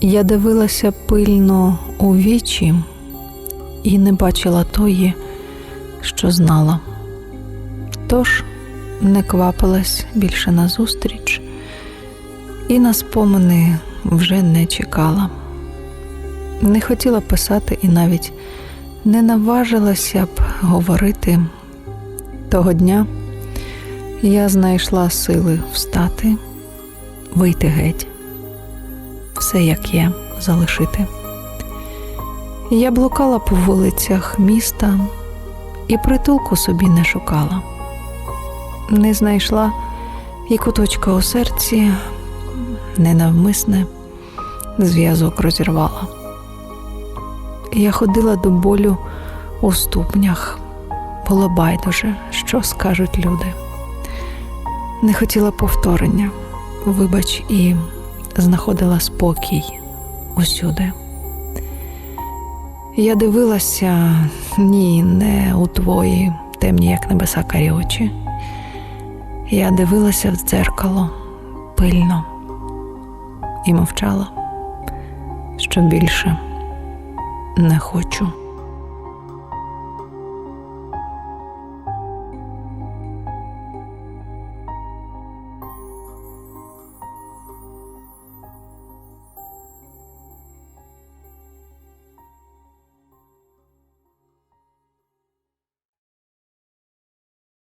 Я дивилася пильно у вічі і не бачила тої, що знала. Тож не квапилась більше назустріч, і на спомини вже не чекала. Не хотіла писати і навіть не наважилася б говорити. Того дня я знайшла сили встати, вийти геть, все як є залишити. Я блукала по вулицях міста і притулку собі не шукала, не знайшла і куточка у серці, ненавмисне зв'язок розірвала. Я ходила до болю у ступнях, було байдуже, що скажуть люди. Не хотіла повторення, вибач, і знаходила спокій усюди. Я дивилася ні, не у твої темні, як небеса карі очі. Я дивилася в дзеркало пильно і мовчала, що більше не хочу.